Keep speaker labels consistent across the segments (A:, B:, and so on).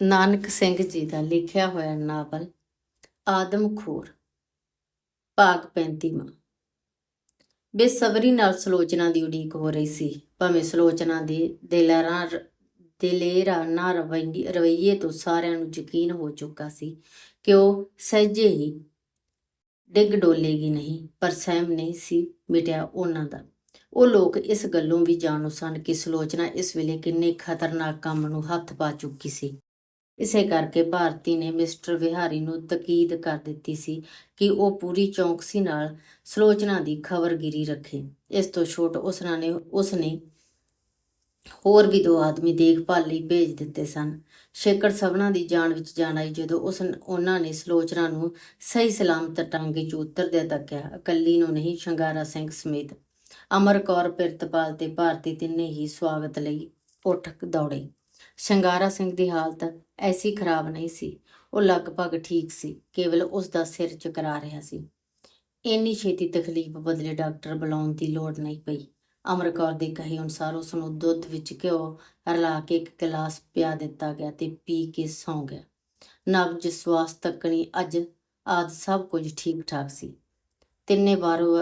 A: ਨਾਨਕ ਸਿੰਘ ਜੀ ਦਾ ਲਿਖਿਆ ਹੋਇਆ ਨਾਵਲ ਆਦਮਖੋਰ ਭਾਗ 35ਵਾਂ ਬੇਸਬਰੀ ਨਾਲ ਸਲੋਚਨਾ ਦੀ ਉਡੀਕ ਹੋ ਰਹੀ ਸੀ, ਭਾਵੇਂ ਸਲੋਚਨਾ ਦੇ ਦਿਲਰਾਂ, ਦਿਲੇਰਾ ਨਾ ਰਵਈਏ ਤੋਂ ਸਾਰਿਆਂ ਨੂੰ ਯਕੀਨ ਹੋ ਚੁੱਕਾ ਸੀ ਕਿ ਉਹ ਸਹਿਜੇ ਹੀ ਡਿੱਗ ਡੋਲੇਗੀ ਨਹੀਂ, ਪਰ ਸਹਿਮ ਨਹੀਂ ਸੀ ਮਿਟਿਆ ਉਹਨਾਂ ਦਾ। ਉਹ ਲੋਕ ਇਸ ਗੱਲੋਂ ਵੀ ਜਾਣੂ ਸਨ ਕਿ ਸਲੋਚਨਾ ਇਸ ਵੇਲੇ ਕਿੰਨੇ ਖਤਰਨਾਕ ਕੰਮ ਨੂੰ ਹੱਥ ਪਾ ਚੁੱਕੀ ਸੀ। ਇਸੇ ਕਰਕੇ ਭਾਰਤੀ ਨੇ ਮਿਸਟਰ ਵਿਹਾਰੀ ਨੂੰ ਤਕੀਦ ਕਰ ਦਿੱਤੀ ਸੀ ਕਿ ਉਹ ਪੂਰੀ ਚੌਕਸੀ ਨਾਲ ਸਲੋਚਨਾ ਦੀ ਖਬਰਗਿਰੀ ਰੱਖੇ। ਇਸ ਤੋਂ ਛੋਟ ਉਸਨਾ ਨੇ, ਉਸਨੇ ਹੋਰ ਵੀ ਦੋ ਆਦਮੀ ਦੇਖਭਾਲ ਲਈ ਭੇਜ ਦਿੱਤੇ ਸਨ। ਸ਼ੇਕਰ ਸਭਨਾ ਦੀ ਜਾਨ ਵਿੱਚ ਜਾਣ ਆਈ ਜਦੋਂ ਉਸ, ਉਹਨਾਂ ਨੇ ਸਲੋਚਨਾ ਨੂੰ ਸਹੀ ਸਲਾਮਤ ਟਾਂਗੇ 'ਚ ਉਤਰਦਿਆਂ ਤੱਕਿਆ, ਇਕੱਲੀ ਨੂੰ ਨਹੀਂ, ਸ਼ੰਗਾਰਾ ਸਿੰਘ ਸਮੇਤ ਅਮਰ ਕੌਰ ਪਿਰਤਪਾਲ ਤੇ ਭਾਰਤੀ ਤਿੰਨੇ ਹੀ ਸਵਾਗਤ ਲਈ ਉੱਠ ਦੌੜੇ। ਸ਼ੰਗਾਰਾ ਸਿੰਘ ਦੀ ਹਾਲਤ ਐਸੀ ਖਰਾਬ ਨਹੀਂ ਸੀ। ਉਹ ਲਗਭਗ ਠੀਕ ਸੀ, ਕੇਵਲ ਉਸ ਦਾ ਸਿਰ ਚਕਰਾ ਰਿਹਾ ਸੀ। ਇੰਨੀ ਛੇਤੀ ਤਕਲੀਫ ਬਦਲੇ ਡਾਕਟਰ ਬੁਲਾਉਣ ਦੀ ਲੋੜ ਨਹੀਂ ਪਈ। ਅਮਰ ਕੌਰ ਦੇ ਕਹੇ ਅਨੁਸਾਰ ਉਸ ਨੂੰ ਦੁੱਧ ਵਿੱਚ ਘਿਓ ਰਲਾ ਕੇ ਇੱਕ ਗਲਾਸ ਪਿਆ ਦਿੱਤਾ ਗਿਆ ਤੇ ਪੀ ਕੇ ਸੌਂ ਗਿਆ। ਨਬਜ ਸਵਾਸ ਤੱਕਣੀ ਅੱਜ ਆਦ ਸਭ ਕੁਝ ਠੀਕ ਠਾਕ ਸੀ। ਤਿੰਨੇ ਵਾਰੋ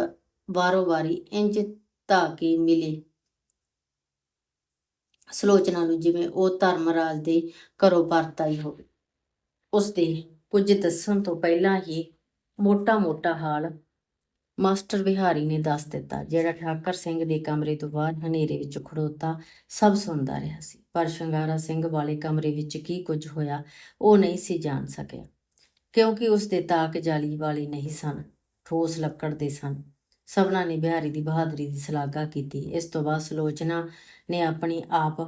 A: ਵਾਰੋ ਵਾਰੀ ਇੰਜ ਧਾ ਕੇ ਮਿਲੇ। ਸਲੋਚਨਾ ਨੂੰ ਜਿਵੇਂ ਉਹ ਧਰਮਰਾਜ ਦੇ ਘਰੋਂ ਪਰਤ ਆਈ ਹੋਵੇ। ਉਸ ਦੇ ਕੁਝ ਦੱਸਣ ਤੋਂ ਪਹਿਲਾਂ ਹੀ ਮੋਟਾ-ਮੋਟਾ ਹਾਲ ਮਾਸਟਰ ਵਿਹਾਰੀ ਨੇ ਦੱਸ ਦਿੱਤਾ, ਜਿਹੜਾ ਠਾਕਰ ਸਿੰਘ ਦੇ ਕਮਰੇ ਤੋਂ ਬਾਹਰ ਹਨੇਰੇ ਵਿੱਚ ਖੜੋਤਾ ਸਭ ਸੁਣਦਾ ਰਿਹਾ ਸੀ। ਪਰ ਸ਼ਿੰਗਾਰਾ ਸਿੰਘ ਵਾਲੇ ਕਮਰੇ ਵਿੱਚ ਕੀ ਕੁਝ ਹੋਇਆ ਉਹ ਨਹੀਂ ਸੀ ਜਾਣ ਸਕਿਆ, ਕਿਉਂਕਿ ਉਸ ਦੇ ਤਾਕ ਜਾਲੀ ਵਾਲੇ ਨਹੀਂ ਸਨ, ਠੋਸ ਲੱਕੜ ਦੇ ਸਨ। ਸਭਨਾ ਨੇ ਬਿਹਾਰੀ ਦੀ ਬਹਾਦਰੀ ਦੀ ਸ਼ਲਾਘਾ ਕੀਤੀ। ਇਸ ਤੋਂ ਬਾਅਦ ਸਲੋਚਨਾ ਨੇ ਆਪਣੀ ਆਪ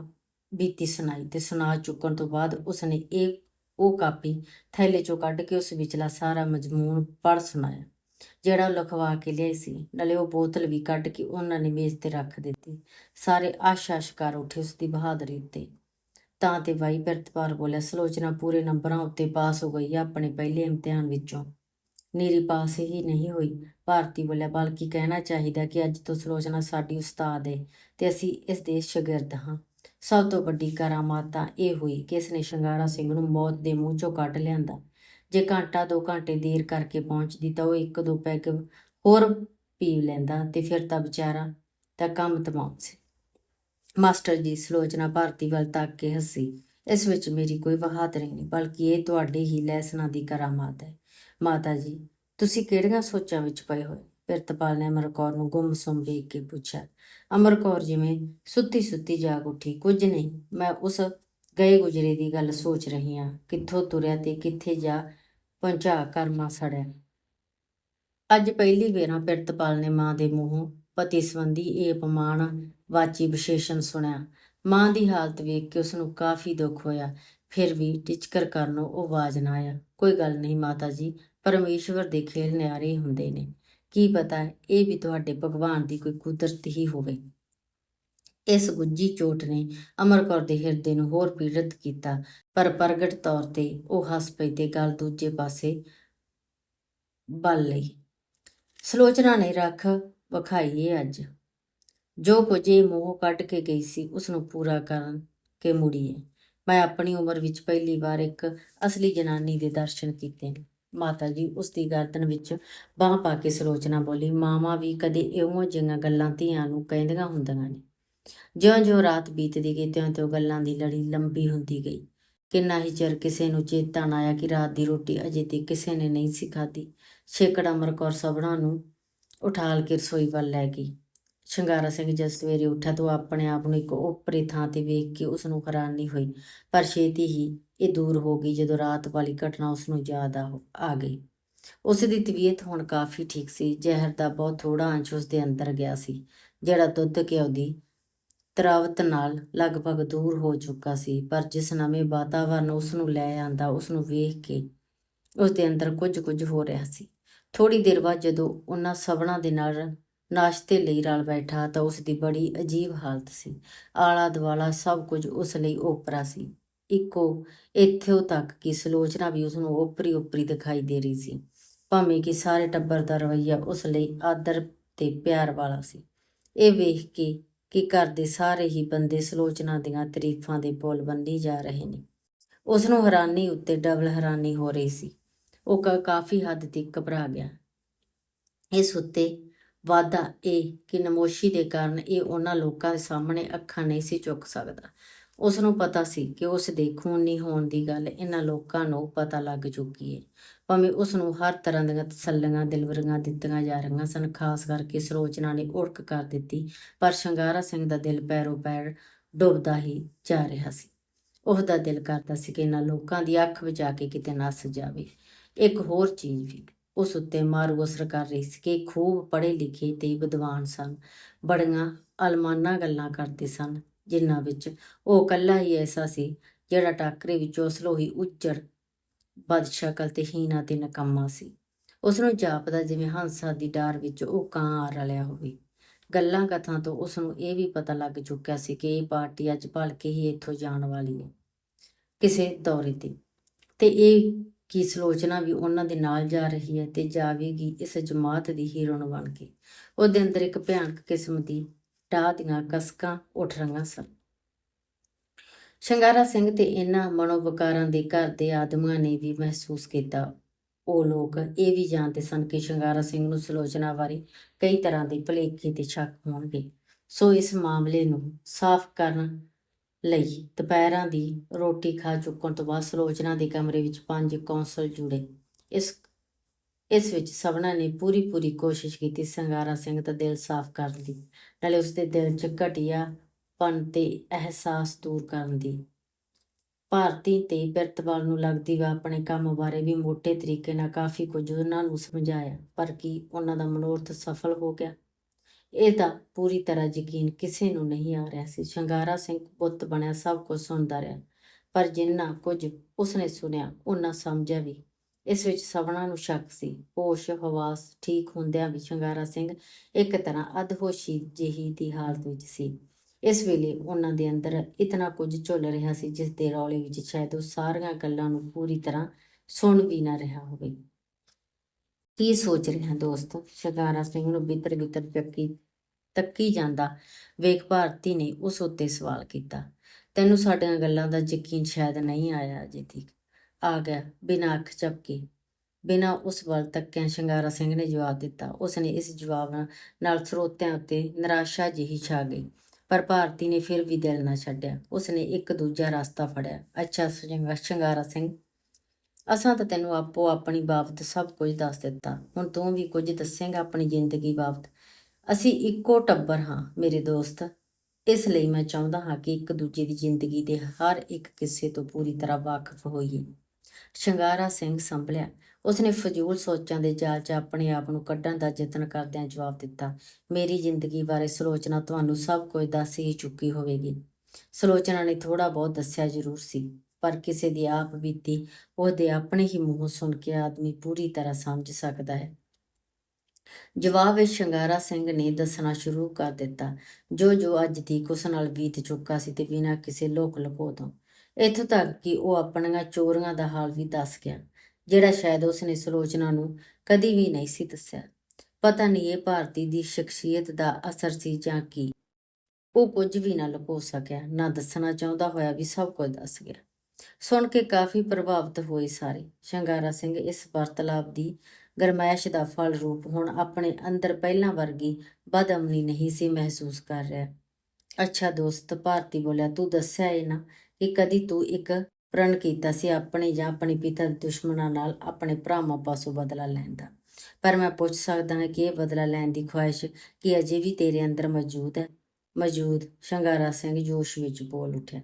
A: ਬੀਤੀ ਸੁਣਾਈ ਤੇ ਸੁਣਾ ਚੁੱਕਣ ਤੋਂ ਬਾਅਦ ਉਸਨੇ ਇਹ, ਉਹ ਕਾਪੀ ਥੈਲੇ ਚੋਂ ਕੱਢ ਕੇ ਉਸ ਵਿਚਲਾ ਸਾਰਾ ਮਜ਼ਮੂਨ ਪੜ੍ਹ ਸੁਣਾਇਆ, ਜਿਹੜਾ ਉਹ ਲਿਖਵਾ ਕੇ ਲਿਆਈ ਸੀ। ਨਾਲੇ ਉਹ ਬੋਤਲ ਵੀ ਕੱਢ ਕੇ ਉਹਨਾਂ ਨੇ ਮੇਜ਼ ਤੇ ਰੱਖ ਦਿੱਤੀ। ਸਾਰੇ ਆਸ਼-ਆਸ਼ ਉੱਠੇ ਉਸ ਦੀ ਬਹਾਦਰੀ ਉੱਤੇ। ਤਾਂ ਤੇ ਵਾਈ ਬਿਰਤਪਾਲ ਬੋਲਿਆ, ਸਲੋਚਨਾ, ਪੂਰੇ ਨੰਬਰਾਂ ਉੱਤੇ ਪਾਸ ਹੋ ਗਈ ਆ ਆਪਣੇ ਪਹਿਲੇ ਇਮਤਿਹਾਨ ਵਿੱਚੋਂ। ਨੀਰੀ ਪਾਸ ਹੀ ਨਹੀਂ ਹੋਈ। ਭਾਰਤੀ ਬੋਲਿਆ ਬਲਕਿ ਕਹਿਣਾ ਚਾਹੀਦਾ ਕਿ ਅੱਜ ਤੋਂ ਸਲੋਚਨਾ ਸਾਡੀ ਉਸਤਾਦ ਹੈ ਤੇ ਅਸੀਂ ਇਸ ਦੇ ਸ਼ਾਗਿਰਦ ਹਾਂ। ਸਭ ਤੋਂ ਵੱਡੀ ਕਰਾਮਾਤ ਤਾਂ ਇਹ ਹੋਈ ਕਿ ਇਸਨੇ ਸ਼ਿੰਗਾਰਾ ਸਿੰਘ ਨੂੰ ਮੌਤ ਦੇ ਮੂੰਹ ਚੋਂ ਕੱਢ ਲਿਆਂਦਾ। ਜੇ ਘੰਟਾ ਦੋ ਘੰਟੇ ਦੇਰ ਕਰਕੇ ਪਹੁੰਚਦੀ ਤਾਂ ਉਹ ਇੱਕ ਦੋ ਪੈਗ ਹੋਰ ਪੀ ਲੈਂਦਾ ਤੇ ਫਿਰ ਤਾਂ ਵਿਚਾਰਾ ਤਾਂ ਕੰਮ ਤਮਾਮ ਸੀ। ਮਾਸਟਰ ਜੀ, ਸਲੋਚਨਾ ਭਾਰਤੀ ਵੱਲ ਤੱਕ ਕੇ ਹੱਸੀ। ਇਸ ਵਿੱਚ ਮੇਰੀ ਕੋਈ ਬਹਾਦਰੀ ਨਹੀਂ, ਬਲਕਿ ਇਹ ਤੁਹਾਡੇ ਹੀ ਲੈਸਨਾਂ ਦੀ ਕਰਾਮਾਤ ਹੈ। ਮਾਤਾ ਜੀ, ਤੁਸੀਂ ਕਿਹੜੀਆਂ ਸੋਚਾਂ ਵਿੱਚ ਪਏ ਹੋਏ? ਪਿਰਤਪਾਲ ਨੇ ਅਮਰ ਕੌਰ ਨੂੰ ਗੁੰਮ-ਸੁੰਮ ਵੇਖ ਕੇ ਪੁੱਛਿਆ। ਅਮਰ ਕੌਰ ਜਿਵੇਂ ਸੁੱਤੀ ਸੁੱਤੀ ਜਾਗ ਉੱਠੀ, ਕੁਝ ਨਹੀਂ, ਮੈਂ ਉਸ ਗਏ ਗੁਜਰੇ ਦੀ ਗੱਲ ਸੋਚ ਰਹੀ ਹਾਂ, ਕਿੱਥੋਂ ਤੁਰਿਆ ਤੇ ਕਿੱਥੇ ਜਾ ਪਹੁੰਚਾ ਕਰਮਾ ਸੜਿਆ। ਅੱਜ ਪਹਿਲੀ ਵੇਰਾਂ ਪਿਰਤਪਾਲ ਨੇ ਮਾਂ ਦੇ ਮੂੰਹੋਂ ਪਤੀ ਸੰਬੰਧੀ ਇਹ ਅਪਮਾਨ ਵਾਚੀ ਵਿਸ਼ੇਸ਼ਣ ਸੁਣਿਆ। ਮਾਂ ਦੀ ਹਾਲਤ ਵੇਖ ਕੇ ਉਸ ਨੂੰ ਕਾਫੀ ਦੁੱਖ ਹੋਇਆ। ਫਿਰ ਵੀ ਟਿਚਕਰ ਕਰਨੋਂ ਉਹ ਆਵਾਜ਼ ਨਾ ਆਇਆ। ਕੋਈ ਗੱਲ ਨਹੀਂ ਮਾਤਾ ਜੀ, ਪਰਮੇਸ਼ਵਰ ਦੇ ਖੇਲ ਨਿਆਰੇ ਹੁੰਦੇ ਨੇ। ਕੀ ਪਤਾ ਇਹ ਵੀ ਤੁਹਾਡੇ ਭਗਵਾਨ ਦੀ ਕੋਈ ਕੁਦਰਤ ਹੀ ਹੋਵੇ। ਇਸ ਗੁੱਜੀ ਚੋਟ ਨੇ ਅਮਰਕੌਰ ਦੇ ਹਿਰਦੇ ਨੂੰ ਹੋਰ ਪੀੜਤ ਕੀਤਾ, ਪਰ ਪ੍ਰਗਟ ਤੌਰ ਤੇ ਉਹ ਹੱਸ ਪਈ ਤੇ ਗੱਲ ਦੂਜੇ ਪਾਸੇ ਬਲ ਲਈ। ਸਲੋਚਨਾ ਨੇ ਰੱਖ ਵਿਖਾਈਏ ਅੱਜ। ਜੋ ਕੁਝ ਇਹ ਮੋਹ ਕੱਢ ਕੇ ਗਈ ਸੀ ਉਸ ਨੂੰ ਪੂਰਾ ਕਰਨ ਕੇ ਮੁੜੀਏ ਮੈਂ ਆਪਣੀ ਉਮਰ ਵਿੱਚ ਪਹਿਲੀ ਵਾਰ ਇੱਕ ਅਸਲੀ ਜਨਾਨੀ ਦੇ ਦਰਸ਼ਨ ਕੀਤੇ ਨੇ। ਮਾਤਾ ਜੀ ਉਸ ਦੀ ਗਰਦਨ ਵਿੱਚ ਬਾਹ ਪਾ ਕੇ ਸਲੋਚਨਾ ਬੋਲੀ ਮਾਮਾ ਵੀ ਕਦੇ ਇਉਂ ਜਿਹੀਆਂ ਗੱਲਾਂ ਧੀਆਂ ਨੂੰ ਕਹਿੰਦੀਆਂ ਹੁੰਦੀਆਂ ਨੇ। ਜਿਉਂ-ਜਿਉਂ ਰਾਤ ਬੀਤਦੀ ਗਈ, ਤਿਉਂ-ਤਿਉਂ ਗੱਲਾਂ ਦੀ ਲੜੀ ਲੰਬੀ ਹੁੰਦੀ ਗਈ। ਕਿੰਨਾ ਹੀ ਚਿਰ ਕਿਸੇ ਨੂੰ ਚੇਤਾ ਨਾ ਆਇਆ ਕਿ ਰਾਤ ਦੀ ਰੋਟੀ ਅਜੇ ਤੇ ਕਿਸੇ ਨੇ ਨਹੀਂ ਸੀ ਖਾਧੀ। ਛੇਕੜ ਅਮਰ ਕੌਰ ਸਭਣਾ ਨੂੰ ਉਠਾਲ ਕੇ ਰਸੋਈ ਵੱਲ ਲੈ ਗਈ। ਸ਼ਿੰਗਾਰਾ ਸਿੰਘ ਜਦ ਸਵੇਰੇ ਉੱਠਿਆ ਤਾਂ ਉਹ ਆਪਣੇ ਆਪ ਨੂੰ ਇੱਕ ਓਪਰੇ ਥਾਂ ਤੇ ਵੇਖ ਕੇ ਉਸ ਨੂੰ ਹੈਰਾਨੀ ਹੋਈ। ਪਰ ਛੇਤੀ ਹੀ ਇਹ ਦੂਰ ਹੋ ਗਈ ਜਦੋਂ ਰਾਤ ਵਾਲੀ ਘਟਨਾ ਉਸ ਨੂੰ ਯਾਦ ਆ ਆ ਗਈ। ਉਸ ਦੀ ਤਬੀਅਤ ਹੁਣ ਕਾਫੀ ਠੀਕ ਸੀ। ਜ਼ਹਿਰ ਦਾ ਬਹੁਤ ਥੋੜਾ ਅੰਸ਼ ਉਸ ਦੇ ਅੰਦਰ ਗਿਆ ਸੀ, ਜਿਹੜਾ ਦੁੱਧ ਘਿਓ ਦੀ ਤਰਾਵਤ ਨਾਲ ਲਗਭਗ ਦੂਰ ਹੋ ਚੁੱਕਾ ਸੀ। ਪਰ ਜਿਸ ਨਵੇਂ ਵਾਤਾਵਰਨ ਉਸ ਨੂੰ ਲੈ ਆਂਦਾ ਉਸ ਨੂੰ ਵੇਖ ਕੇ ਉਸ ਦੇ ਅੰਦਰ ਕੁਝ ਕੁਝ ਹੋ ਰਿਹਾ ਸੀ। ਥੋੜੀ ਦੇਰ ਬਾਅਦ ਜਦੋਂ ਉਹਨਾਂ ਸਭਨਾਂ ਦੇ ਨਾਲ ਨਾਸ਼ਤੇ ਲਈ ਰਲ ਬੈਠਾ ਤਾਂ ਉਸ ਦੀ ਬੜੀ ਅਜੀਬ ਹਾਲਤ ਸੀ। ਆਲਾ ਦਵਾਲਾ ਸਭ ਕੁਝ ਉਸ ਲਈ ਓਪਰਾ ਸੀ। ਇੱਕੋ, ਇੱਥੋਂ ਤੱਕ ਕਿ ਸਲੋਚਨਾ ਵੀ ਉਸ ਨੂੰ ਓਪਰੀ ਓਪਰੀ ਦਿਖਾਈ ਦੇ ਰਹੀ ਸੀ। ਭਾਵੇਂ ਕਿ ਸਾਰੇ ਟੱਬਰ ਦਾ ਰਵੱਈਆ ਉਸ ਲਈ ਆਦਰ ਤੇ ਪਿਆਰ ਵਾਲਾ ਸੀ। ਇਹ ਵੇਖ ਕੇ ਕਿ ਘਰ ਦੇ ਸਾਰੇ ਹੀ ਬੰਦੇ ਸਲੋਚਨਾ ਦੀਆਂ ਤਾਰੀਫਾਂ ਦੇ ਪੁੱਲ ਬੰਨੀ ਜਾ ਰਹੇ ਨੇ। ਉਸ ਨੂੰ ਹੈਰਾਨੀ ਉੱਤੇ ਡਬਲ ਹੈਰਾਨੀ ਹੋ ਰਹੀ ਸੀ। ਉਹ ਕ- ਕਾਫੀ ਹੱਦ ਤੱਕ ਘਬਰਾ ਗਿਆ। ਇਸ ਉੱਤੇ ਵਾਧਾ ਇਹ ਕਿ ਨਮੋਸ਼ੀ ਦੇ ਕਾਰਨ ਇਹ ਉਹਨਾਂ ਲੋਕਾਂ ਦੇ ਸਾਹਮਣੇ ਅੱਖਾਂ ਨਹੀਂ ਸੀ ਚੁੱਕ ਸਕਦਾ। ਉਸ ਨੂੰ ਪਤਾ ਸੀ ਕਿ ਉਸ ਦੇ ਖੂਨੀ ਹੋਣ ਦੀ ਗੱਲ ਇਹਨਾਂ ਲੋਕਾਂ ਨੂੰ ਪਤਾ ਲੱਗ ਚੁੱਕੀ ਹੈ ਭਾਵੇਂ ਉਸ ਨੂੰ ਹਰ ਤਰ੍ਹਾਂ ਦੀਆਂ ਤਸੱਲੀਆਂ, ਦਿਲਵਰੀਆਂ ਦਿੱਤੀਆਂ ਜਾ ਰਹੀਆਂ ਸਨ, ਖਾਸ ਕਰਕੇ ਸਰੋਚਨਾ ਨੇ ਉੜਕ ਕਰ ਦਿੱਤੀ, ਪਰ ਸ਼ਿੰਗਾਰਾ ਸਿੰਘ ਦਾ ਦਿਲ ਪੈਰੋ ਪੈਰ ਡੁੱਬਦਾ ਹੀ ਜਾ ਰਿਹਾ ਸੀ। ਉਸ ਦਾ ਦਿਲ ਕਰਦਾ ਸੀ ਕਿ ਇਹਨਾਂ ਲੋਕਾਂ ਦੀ ਅੱਖ ਵਿੱਚ ਆ ਕੇ ਕਿਤੇ ਨਸ ਜਾਵੇ। ਇੱਕ ਹੋਰ ਚੀਜ਼ ਵੀ ਉਸ ਉੱਤੇ ਮਾਰੂ ਅਸਰ ਕਰ ਰਹੀ ਸੀ ਕਿ ਖੂਬ ਪੜ੍ਹੇ ਲਿਖੇ ਤੇ ਵਿਦਵਾਨ ਸਨ। ਬੜੀਆਂ ਅਲਮਾਨਾ ਗੱਲਾਂ ਕਰਦੇ ਸਨ, ਜਿਨ੍ਹਾਂ ਵਿੱਚ ਉਹ ਇਕੱਲਾ ਹੀ ਐਸਾ ਸੀ ਜਿਹੜਾ ਟਾਕਰੇ ਵਿੱਚੋਂ ਅਸਲੋਂ ਉੱਜੜ ਬਦਸ਼ਕਲ ਤੇ ਹੀਨਾ ਤੇ ਨਕੰਮਾ ਸੀ। ਉਸ ਨੂੰ ਜਾਪਦਾ ਜਿਵੇਂ ਹੰਸਾ ਦੀ ਡਾਰ ਵਿੱਚ ਉਹ ਕਾਂ ਆ ਰਲਿਆ ਹੋਵੇ। ਗੱਲਾਂ ਕਥਾਂ ਤੋਂ ਉਸ ਨੂੰ ਇਹ ਵੀ ਪਤਾ ਲੱਗ ਚੁੱਕਿਆ ਸੀ ਕਿ ਇਹ ਪਾਰਟੀ ਅੱਜ ਭਲਕੇ ਹੀ ਇੱਥੋਂ ਜਾਣ ਵਾਲੀ ਹੈ, ਕਿਸੇ ਦੌਰੇ ਤੇ। ਤੇ ਇਹ ਕੀ ਸਲੋਚਨਾ ਵੀ ਉਹਨਾਂ ਦੇ ਨਾਲ ਜਾ ਰਹੀ ਹੈ ਤੇ ਜਾਵੇਗੀ ਇਸ ਜਮਾਤ ਦੀ ਹੀਰੋਇਨ ਬਣ ਕੇ। ਉਹਦੇ ਅੰਦਰ ਇੱਕ ਭਿਆਨਕ ਕਿਸਮ ਦੀ ਟਾਹ ਦੀਆਂ ਕਸਕਾਂ ਉੱਠ ਰਹੀਆਂ ਸਨ। ਸ਼ਿੰਗਾਰਾ ਸਿੰਘ ਤੇ ਇਹਨਾਂ ਮਨੋਵਕਾਰਾਂ ਦੇ ਘਰ ਦੇ ਆਦਮੀਆਂ ਨੇ ਵੀ ਮਹਿਸੂਸ ਕੀਤਾ। ਉਹ ਲੋਕ ਇਹ ਵੀ ਜਾਣਦੇ ਸਨ ਕਿ ਸ਼ਿੰਗਾਰਾ ਸਿੰਘ ਨੂੰ ਸਲੋਚਨਾ ਬਾਰੇ ਕਈ ਤਰ੍ਹਾਂ ਦੇ ਭੁਲੇਖੇ ਤੇ ਸ਼ੱਕ ਹੋਣਗੇ। ਸੋ ਇਸ ਮਾਮਲੇ ਨੂੰ ਸਾਫ਼ ਕਰਨ ਲਈ ਦੁਪਹਿਰਾਂ ਦੀ ਰੋਟੀ ਖਾ ਚੁੱਕਣ ਤੋਂ ਬਾਅਦ ਸਲੋਚਨਾ ਦੇ ਕਮਰੇ ਵਿੱਚ ਪੰਜ ਕੌਂਸਲ ਜੁੜੇ। ਇਸ ਇਸ ਵਿੱਚ ਸਭਨਾਂ ਨੇ ਪੂਰੀ ਪੂਰੀ ਕੋਸ਼ਿਸ਼ ਕੀਤੀ, ਸੰਗਾਰਾ ਸਿੰਘ ਦਾ ਦਿਲ ਸਾਫ਼ ਕਰਨ ਦੀ, ਨਾਲੇ ਉਸਦੇ ਦਿਲ 'ਚ ਘਟੀਆ ਪਨ ਤੇ ਅਹਿਸਾਸ ਦੂਰ ਕਰਨ ਦੀ। ਭਾਰਤੀ ਤੇ ਬਿਰਤਵਾਲ ਨੂੰ ਲੱਗਦੀ ਵਾ ਆਪਣੇ ਕੰਮ ਬਾਰੇ ਵੀ ਮੋٹے ਤਰੀਕੇ ਨਾਲ ਕਾਫੀ ਕੁਝ ਉਹਨਾਂ ਨੂੰ ਸਮਝਾਇਆ, ਪਰ ਕੀ ਉਹਨਾਂ ਦਾ ਮਨੋਰਥ ਸਫਲ ਹੋ ਗਿਆ? ਇਹਦਾ ਪੂਰੀ ਤਰ੍ਹਾਂ ਯਕੀਨ ਕਿਸੇ ਨੂੰ ਨਹੀਂ ਆ ਰਿਹਾ ਸੀ। ਸ਼ਿੰਗਾਰਾ ਸਿੰਘ ਪੁੱਤ ਬਣਿਆ ਸਭ ਕੁਝ ਸੁਣਦਾ ਰਿਹਾ, ਪਰ ਜਿੰਨਾ ਕੁਝ ਉਸਨੇ ਸੁਣਿਆ ਉਹਨਾਂ ਸਮਝਿਆ ਵੀ। ਇਸ ਵਿੱਚ ਸਭਨਾਂ ਨੂੰ ਸ਼ੱਕ ਸੀ। ਹੋਸ਼, ਹਵਾਸ ਠੀਕ ਹੁੰਦਿਆਂ ਵੀ ਸ਼ਿੰਗਾਰਾ ਸਿੰਘ ਇੱਕ ਤਰ੍ਹਾਂ ਅਧਹੋਸ਼ੀ ਜਿਹੀ ਦੀ ਹਾਲਤ ਵਿੱਚ ਸੀ। ਇਸ ਵੇਲੇ ਉਹਨਾਂ ਦੇ ਅੰਦਰ ਇਤਨਾ ਕੁਝ ਝੁੱਲ ਰਿਹਾ ਸੀ ਜਿਸ ਦੇ ਰੌਲੇ ਵਿੱਚ ਸ਼ਾਇਦ ਉਹ ਸਾਰੀਆਂ ਗੱਲਾਂ ਨੂੰ ਪੂਰੀ ਤਰ੍ਹਾਂ ਸੁਣ ਵੀ ਨਾ ਰਿਹਾ ਹੋਵੇ। ਕੀ ਸੋਚ ਰਿਹਾ ਦੋਸਤ? ਸ਼ਿੰਗਾਰਾ ਸਿੰਘ ਨੂੰ ਬਿੱਤਰ ਬਿੱਤਰ ਚੱਕੀ, ਤੱਕੀ ਜਾਂਦਾ। ਵੇਖ ਭਾਰਤੀ ਨੇ ਉਸ ਉੱਤੇ ਸਵਾਲ ਕੀਤਾ। ਤੈਨੂੰ ਸਾਡੀਆਂ ਗੱਲਾਂ ਦਾ ਯਕੀਨ ਸ਼ਾਇਦ ਨਹੀਂ ਆਇਆ ਅਜੇ ਤੱਕ। ਆ ਗਿਆ, ਬਿਨਾਂ ਅੱਖ ਝਪਕੇ। ਬਿਨਾਂ ਉਸ ਵੱਲ ਤੱਕਿਆ ਸ਼ਿੰਗਾਰਾ ਸਿੰਘ ਨੇ ਜਵਾਬ ਦਿੱਤਾ। ਉਸ ਨੇ ਇਸ ਜਵਾਬ ਨਾਲ- ਸਰੋਤਿਆਂ ਉੱਤੇ ਨਿਰਾਸ਼ਾ ਜਿਹੀ ਛਾ ਗਈ। ਪਰ ਭਾਰਤੀ ਨੇ ਫਿਰ ਵੀ ਦਿਲ ਨਾ ਛੱਡਿਆ। ਉਸ ਨੇ ਇੱਕ ਦੂਜਾ ਰਸਤਾ ਫੜਿਆ। ਅੱਛਾ ਸ਼ਿੰਗਾਰਾ ਸਿੰਘ ਅਸਾਂ ਤਾਂ ਤੈਨੂੰ ਆਪੋ ਆਪਣੀ ਬਾਬਤ ਸਭ ਕੁਝ ਦੱਸ ਦਿੱਤਾ। ਹੁਣ ਤੂੰ ਵੀ ਕੁਝ ਦੱਸੇਂਗਾ ਆਪਣੀ ਜ਼ਿੰਦਗੀ ਬਾਬਤ। ਅਸੀਂ ਇੱਕੋ ਟੱਬਰ ਹਾਂ ਮੇਰੇ ਦੋਸਤ। ਇਸ ਲਈ ਮੈਂ ਚਾਹੁੰਦਾ ਹਾਂ ਕਿ ਇੱਕ ਦੂਜੇ ਦੀ ਜ਼ਿੰਦਗੀ ਦੇ ਹਰ ਇੱਕ ਕਿੱਸੇ ਤੋਂ ਪੂਰੀ ਤਰ੍ਹਾਂ ਵਾਕਿਫ ਹੋਈਏ। ਸ਼ਿੰਗਾਰਾ ਸਿੰਘ ਸੰਭਲਿਆ। ਉਸਨੇ ਫਜ਼ੂਲ ਸੋਚਾਂ ਦੇ ਜਾਲ 'ਚ ਆਪਣੇ ਆਪ ਨੂੰ ਕੱਢਣ ਦਾ ਯਤਨ ਕਰਦਿਆਂ ਜਵਾਬ ਦਿੱਤਾ, ਮੇਰੀ ਜ਼ਿੰਦਗੀ ਬਾਰੇ ਸਲੋਚਨਾ ਤੁਹਾਨੂੰ ਸਭ ਕੁਝ ਦੱਸ ਹੀ ਚੁੱਕੀ ਹੋਵੇਗੀ। ਸਲੋਚਨਾ ਨੇ ਥੋੜਾ ਬਹੁਤ ਦੱਸਿਆ ਜ਼ਰੂਰ ਸੀ। ਪਰ ਕਿਸੇ ਦੀ ਆਪ ਬੀਤੀ, ਉਹਦੇ ਆਪਣੇ ਹੀ ਮੂੰਹੋਂ ਸੁਣ ਕੇ ਆਦਮੀ ਪੂਰੀ ਤਰ੍ਹਾਂ ਸਮਝ ਸਕਦਾ ਹੈ। ਜਵਾਬ ਵਿੱਚ ਸ਼ਿੰਗਾਰਾ ਸਿੰਘ ਨੇ ਦੱਸਣਾ ਸ਼ੁਰੂ ਕਰ ਦਿੱਤਾ ਜੋ ਜੋ ਅੱਜ ਦੀ ਉਸ ਨਾਲ ਬੀਤ ਚੁੱਕਾ ਸੀ ਤੇ ਬਿਨਾਂ ਕਿਸੇ ਲੋਕ ਲਪੋ ਤੋਂ। ਇੱਥੋਂ ਤੱਕ ਕਿ ਉਹ ਆਪਣੀਆਂ ਚੋਰੀਆਂ ਦਾ ਹਾਲ ਵੀ ਦੱਸ ਗਿਆ, ਜਿਹੜਾ ਸ਼ਾਇਦ ਉਸਨੇ ਸਲੋਚਨਾ ਨੂੰ ਕਦੀ ਵੀ ਨਹੀਂ ਸੀ ਦੱਸਿਆ। ਪਤਾ ਨਹੀਂ ਇਹ ਭਾਰਤੀ ਦੀ ਸ਼ਖਸੀਅਤ ਦਾ ਅਸਰ ਸੀ ਜਾਂ ਕੀ। ਉਹ ਕੁਝ ਵੀ ਨਾ ਲੁਕੋ ਸਕਿਆ, ਨਾ ਦੱਸਣਾ ਚਾਹੁੰਦਾ ਹੋਇਆ ਵੀ ਸਭ ਕੁਝ ਦੱਸ ਗਿਆ। ਸੁਣ ਕੇ ਕਾਫੀ ਪ੍ਰਭਾਵਿਤ ਹੋਏ ਸਾਰੇ। ਸ਼ਿੰਗਾਰਾ ਸਿੰਘ ਇਸ ਵਰਤਲਾਪ ਦੀ ਗਰਮਾਇਸ਼ ਦਾ ਫਲ ਰੂਪ ਹੁਣ ਆਪਣੇ ਅੰਦਰ ਪਹਿਲਾਂ ਵਰਗੀ ਬਦਅਮਨੀ ਨਹੀਂ ਸੀ ਮਹਿਸੂਸ ਕਰ ਰਿਹਾ। ਅੱਛਾ ਦੋਸਤ, ਭਾਰਤੀ ਬੋਲਿਆ, ਤੂੰ ਦੱਸਿਆ ਏ ਨਾ ਕਿ ਕਦੀ ਤੂੰ ਇੱਕ ਪ੍ਰਣ ਕੀਤਾ ਸੀ ਆਪਣੇ ਜਾਂ ਆਪਣੇ ਪਿਤਾ ਦੇ ਦੁਸ਼ਮਣਾਂ ਨਾਲ ਆਪਣੇ ਭਰਾਵਾਂ ਪਾਸੋਂ ਬਦਲਾ ਲੈਣ ਦਾ। ਪਰ ਮੈਂ ਪੁੱਛ ਸਕਦਾ ਹਾਂ ਕਿ ਇਹ ਬਦਲਾ ਲੈਣ ਦੀ ਖੁਆਇਸ਼ ਕੀ ਅਜੇ ਵੀ ਤੇਰੇ ਅੰਦਰ ਮੌਜੂਦ ਹੈ? ਮੌਜੂਦ, ਸ਼ਿੰਗਾਰਾ ਸਿੰਘ ਜੋਸ਼ ਵਿੱਚ ਬੋਲ ਉੱਠਿਆ।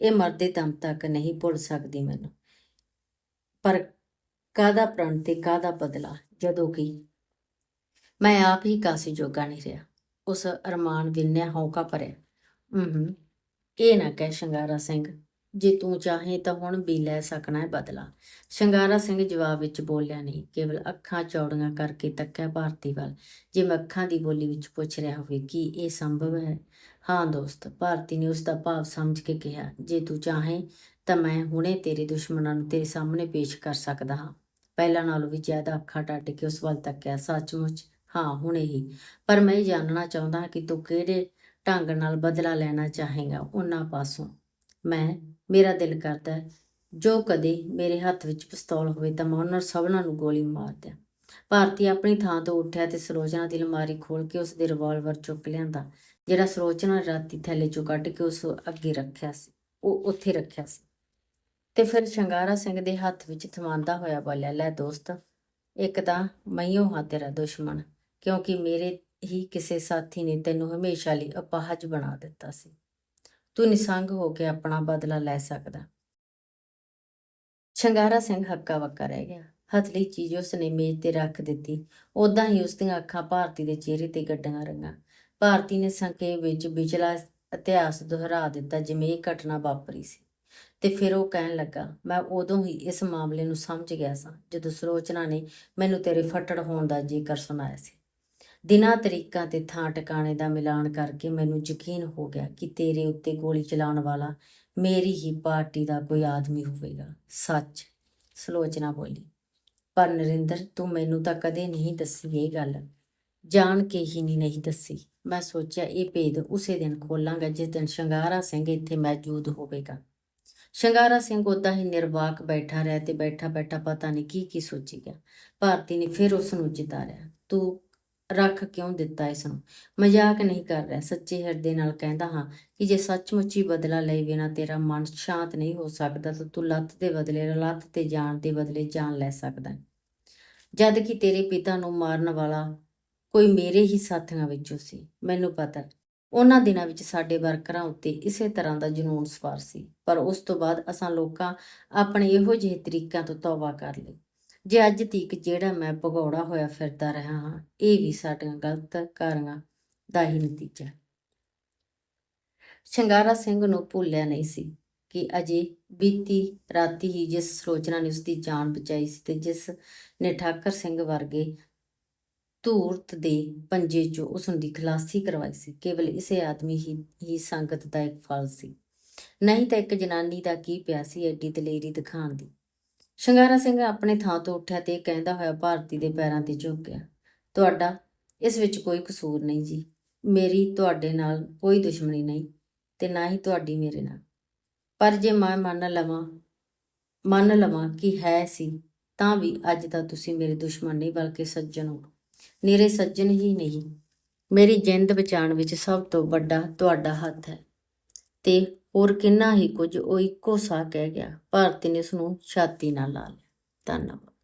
A: ਇਹ ਮਰਦੇ ਦਮ ਤੱਕ ਨਹੀਂ ਭੁੱਲ ਸਕਦੀ ਮੈਨੂੰ। ਪਰ ਕਾਦਾ ਪ੍ਰਣ ਤੇ ਕਾਦਾ ਬਦਲਾ? ਜਦੋਂ ਕਿ ਮੈਂ ਆਪ ਹੀ ਕਾਸੀ ਜੋਗਾ ਨਹੀਂ ਰਿਹਾ। ਉਸ ਅਰਮਾਨ ਵਿੰਨਿਆ ਹੌਕਾ ਭਰਿਆ। ਹੂੰ ਇਹ ਨਾ ਕਹਿ, ਸ਼ਿੰਗਾਰਾ ਸਿੰਘ ਜੇ ਤੂੰ ਚਾਹੇ ਤਾਂ ਹੁਣ ਵੀ ਲੈ ਸਕਣਾ ਹੈ ਬਦਲਾ। ਸ਼ਿੰਗਾਰਾ ਸਿੰਘ ਜਵਾਬ ਵਿੱਚ ਬੋਲਿਆ ਨਹੀਂ, ਕੇਵਲ ਅੱਖਾਂ ਚੌੜੀਆਂ ਕਰਕੇ ਤੱਕਿਆ ਭਾਰਤੀ ਵੱਲ। ਜਿਵੇਂ ਅੱਖਾਂ ਦੀ ਬੋਲੀ ਵਿੱਚ ਪੁੱਛ ਰਿਹਾ ਹੋਵੇ, ਕਿ ਇਹ ਸੰਭਵ ਹੈ? ਹਾਂ ਦੋਸਤ, ਭਾਰਤੀ ਨੇ ਉਸ ਦਾ ਭਾਵ ਸਮਝ ਕੇ ਕਿਹਾ, ਜੇ ਤੂੰ ਚਾਹੇ ਤਾਂ ਮੈਂ ਹੁਣੇ ਤੇਰੇ ਦੁਸ਼ਮਣਾਂ ਨੂੰ ਤੇਰੇ ਸਾਹਮਣੇ ਪੇਸ਼ ਕਰ ਸਕਦਾ ਹਾਂ। ਪਹਿਲਾਂ ਨਾਲੋਂ ਵੀ ਜ਼ਿਆਦਾ ਅੱਖਾਂ ਟੱਟ ਕੇ ਉਸ ਵੱਲ ਤੱਕਿਆ, ਸੱਚਮੁੱਚ? ਹਾਂ, ਹੁਣੇ ਹੀ। ਪਰ ਮੈਂ ਇਹ ਜਾਣਨਾ ਚਾਹੁੰਦਾ ਹਾਂ ਕਿ ਤੂੰ ਕਿਹੜੇ ਢੰਗ ਨਾਲ ਬਦਲਾ ਲੈਣਾ ਚਾਹੇਗਾ ਉਹਨਾਂ ਪਾਸੋਂ? ਮੈਂ ਮੇਰਾ ਦਿਲ ਕਰਦਾ ਹੈ। ਜੋ ਕਦੇ ਮੇਰੇ ਹੱਥ ਵਿੱਚ ਪਿਸਤੌਲ ਹੋਵੇ ਤਾਂ ਮੈਂ ਉਹਨਾਂ ਸਭਨਾਂ ਨੂੰ ਗੋਲੀ ਮਾਰ ਦਿਆਂ। ਭਾਰਤੀ ਆਪਣੀ ਥਾਂ ਤੋਂ ਉੱਠਿਆ ਤੇ ਸਰੋਜਨਾ ਦੀ ਅਲਮਾਰੀ ਖੋਲ ਕੇ ਉਸ ਦੇ ਰਿਵਾਲਵਰ ਚੁੱਕ ਲਿਆਂਦਾ, ਜਿਹੜਾ ਸਰੋਜਨਾ ਰਾਤੀ ਥੈਲੇ ਚੋਂ ਕੱਢ ਕੇ ਉਸ ਅੱਗੇ ਰੱਖਿਆ ਸੀ। ਉਹ ਉੱਥੇ ਰੱਖਿਆ ਸੀ। ਤੇ ਫਿਰ ਸ਼ੰਗਾਰਾ ਸਿੰਘ ਦੇ ਹੱਥ ਵਿੱਚ ਥਮਾਂਦਾ ਹੋਇਆ ਬੋਲਿਆ, ਲੈ ਦੋਸਤ, ਇੱਕ ਤਾਂ ਮਈਓ ਹਾਂ ਤੇਰਾ ਦੁਸ਼ਮਣ, ਕਿਉਂਕਿ ਮੇਰੇ ਹੀ ਕਿਸੇ ਸਾਥੀ ਨੇ ਤੈਨੂੰ ਹਮੇਸ਼ਾ ਲਈ ਅਪਾਹਜ ਬਣਾ ਦਿੱਤਾ ਸੀ। ਤੂੰ ਨਿਸੰਗ ਹੋ ਕੇ ਆਪਣਾ ਬਦਲਾ ਲੈ ਸਕਦਾ। ਸ਼ੰਗਾਰਾ ਸਿੰਘ ਹੱਕਾ ਵੱਕਾ ਰਹਿ ਗਿਆ। ਹਥਲੀ ਚੀਜ਼ ਉਸਨੇ ਮੇਜ਼ ਤੇ ਰੱਖ ਦਿੱਤੀ। ਉਦਾਂ ਹੀ ਉਸ ਦੀਆਂ ਅੱਖਾਂ ਭਾਰਤੀ ਦੇ ਚਿਹਰੇ ਤੇ ਗੱਡੀਆਂ ਰੰਗਾਂ। ਭਾਰਤੀ ਨੇ ਸੰਖੇਪ ਵਿੱਚ ਵਿਚਲਾ ਇਤਿਹਾਸ ਦੁਹਰਾ ਦਿੱਤਾ ਜਿਵੇਂ ਇਹ ਘਟਨਾ ਵਾਪਰੀ ਸੀ। ਤੇ ਫਿਰ ਉਹ ਕਹਿਣ ਲੱਗਾ, ਮੈਂ ਉਦੋਂ ਹੀ ਇਸ ਮਾਮਲੇ ਨੂੰ ਸਮਝ ਗਿਆ ਸਾਂ ਜਦੋਂ ਸਰੋਚਨਾ ਨੇ ਮੈਨੂੰ ਤੇਰੇ ਫੱਟੜ ਹੋਣ ਦਾ ਜ਼ਿਕਰ ਸੁਣਾਇਆ ਸੀ। ਦਿਨਾਂ ਤਰੀਕਾਂ ਤੇ ਥਾਂ ਟਿਕਾਣੇ ਦਾ ਮਿਲਾਨ ਕਰਕੇ ਮੈਨੂੰ ਯਕੀਨ ਹੋ ਗਿਆ ਕਿ ਤੇਰੇ ਉੱਤੇ ਗੋਲੀ ਚਲਾਉਣ ਵਾਲਾ ਮੇਰੀ ਹੀ ਪਾਰਟੀ ਦਾ ਕੋਈ ਆਦਮੀ ਹੋਵੇਗਾ। ਸੱਚ। ਸਲੋਚਨਾ ਬੋਲੀ। ਪਰ ਨਰਿੰਦਰ, ਤੂੰ ਮੈਨੂੰ ਤਾਂ ਕਦੇ ਨਹੀਂ ਦੱਸੀ ਇਹ ਗੱਲ। ਜਾਣ ਕੇ ਹੀ ਨਹੀਂ ਦੱਸੀ। ਮੈਂ ਸੋਚਿਆ ਇਹ ਭੇਦ ਉਸੇ ਦਿਨ ਖੋਲਾਂਗਾ ਜਿਸ ਦਿਨ ਸ਼ੰਗਾਰਾ ਸਿੰਘ ਇੱਥੇ ਮੌਜੂਦ ਹੋਵੇਗਾ। ਸ਼ੰਗਾਰਾ ਸਿੰਘ ਉਦਾਂ ਹੀ ਨਿਰਵਾਕ ਬੈਠਾ ਰਿਹਾ ਤੇ ਬੈਠਾ ਬੈਠਾ ਪਤਾ ਨਹੀਂ ਕੀ ਕੀ ਸੋਚੀ ਗਿਆ। ਭਾਰਤੀ ਨੇ ਫਿਰ ਉਸ ਨੂੰ ਜਿਤਾਰਿਆ ਤੂੰ ਰੱਖ ਕਿਉਂ ਦਿੱਤਾ ਇਸ ਨੂੰ? ਮਜ਼ਾਕ ਨਹੀਂ ਕਰ ਰਿਹਾ। ਸੱਚੇ ਹਿਰਦੇ ਨਾਲ ਕਹਿੰਦਾ ਹਾਂ ਕਿ ਜੇ ਸੱਚਮੁੱਚ ਹੀ ਬਦਲਾ ਲਏ ਬਿਨਾ ਤੇਰਾ ਮਨ ਸ਼ਾਂਤ ਨਹੀਂ ਹੋ ਸਕਦਾ, ਤਾਂ ਤੂੰ ਲੱਤ ਦੇ ਬਦਲੇ, ਲੱਤ ਤੇ ਜਾਣ ਦੇ ਬਦਲੇ ਜਾਨ ਲੈ ਸਕਦਾ ਹੈ। ਜਦ ਕਿ ਤੇਰੇ ਪਿਤਾ ਨੂੰ ਮਾਰਨ ਵਾਲਾ ਕੋਈ ਮੇਰੇ ਹੀ ਸਾਥੀਆਂ ਵਿੱਚੋਂ ਸੀ। ਮੈਨੂੰ ਪਤਾ ਉਹਨਾਂ ਦਿਨਾਂ ਵਿੱਚ ਸਾਡੇ ਵਰਕਰਾਂ ਉੱਤੇ ਇਸੇ ਤਰ੍ਹਾਂ ਦਾ ਜਨੂਨ ਸਵਾਰ ਸੀ, ਪਰ ਉਸ ਤੋਂ ਬਾਅਦ ਅਸਾਂ ਲੋਕਾਂ ਆਪਣੇ ਇਹੋ ਜਿਹੇ ਤਰੀਕਿਆਂ ਤੋਂ ਤੌਬਾ ਕਰ ਲਈ ਜੇ ਅੱਜ ਤੀਕ ਜਿਹੜਾ ਮੈਂ ਭਗੌੜਾ ਹੋਇਆ ਫਿਰਦਾ ਰਿਹਾ ਹਾਂ, ਇਹ ਵੀ ਸਾਡੀਆਂ ਗਲਤ ਕਾਰਾਂ ਦਾ ਹੀ ਨਤੀਜਾ ਹੈ। ਸ਼ਿੰਗਾਰਾ ਸਿੰਘ ਨੂੰ ਭੁੱਲਿਆ ਨਹੀਂ ਸੀ ਕਿ ਅਜੇ ਬੀਤੀ ਰਾਤੀ ਹੀ ਜਿਸ ਸਰੋਚਨਾ ਨੇ ਉਸਦੀ ਜਾਨ ਬਚਾਈ ਸੀ ਤੇ ਜਿਸ ਨੇ ਠਾਕਰ ਸਿੰਘ ਵਰਗੇ ਧੂਰਤ ਦੇ ਪੰਜੇ ਚੋਂ ਉਸ ਦੀ ਖਲਾਸੀ ਕਰਵਾਈ ਸੀ, ਕੇਵਲ ਇਸੇ ਆਦਮੀ ਹੀ ਹੀ ਸੰਗਤ ਦਾ ਇੱਕ ਫਲ ਸੀ ਨਹੀਂ ਤਾਂ ਇੱਕ ਜਨਾਨੀ ਦਾ ਕੀ ਪਿਆ ਸੀ ਐਡੀ ਦਲੇਰੀ ਦਿਖਾਉਣ ਦੀ ਸ਼ਿੰਗਾਰਾ ਸਿੰਘ ਆਪਣੇ ਥਾਂ ਤੋਂ ਉੱਠਿਆ ਤੇ ਕਹਿੰਦਾ ਹੋਇਆ ਭਾਰਤੀ ਦੇ ਪੈਰਾਂ ਤੇ ਝੁਕ ਗਿਆ। ਤੁਹਾਡਾ ਇਸ ਵਿੱਚ ਕੋਈ ਕਸੂਰ ਨਹੀਂ ਜੀ। ਮੇਰੀ ਤੁਹਾਡੇ ਨਾਲ ਕੋਈ ਦੁਸ਼ਮਣੀ ਨਹੀਂ ਤੇ ਨਾ ਹੀ ਤੁਹਾਡੀ ਮੇਰੇ ਨਾਲ। ਪਰ ਜੇ ਮੈਂ ਮੰਨ ਲਵਾਂ ਮੰਨ ਲਵਾਂ ਕਿ ਹੈ ਸੀ, ਤਾਂ ਵੀ ਅੱਜ ਤਾਂ ਤੁਸੀਂ ਮੇਰੇ ਦੁਸ਼ਮਣ ਨਹੀਂ ਬਲਕਿ ਸੱਜਣ ਹੋ। ਨਿਰੇ ਸੱਜਣ ਹੀ ਨਹੀਂ। ਮੇਰੀ ਜਿੰਦ ਬਚਾਉਣ ਵਿੱਚ ਸਭ ਤੋਂ ਵੱਡਾ ਤੁਹਾਡਾ ਹੱਥ ਹੈ ਤੇ ਹੋਰ ਕਿੰਨਾ ਹੀ ਕੁਝ ਉਹ ਇੱਕੋ ਸਾਹ ਕਹਿ ਗਿਆ। ਭਾਰਤੀ ਨੇ ਉਸ ਨੂੰ ਛਾਤੀ ਨਾਲ ਲਾ ਲਿਆ। ਧੰਨਵਾਦ।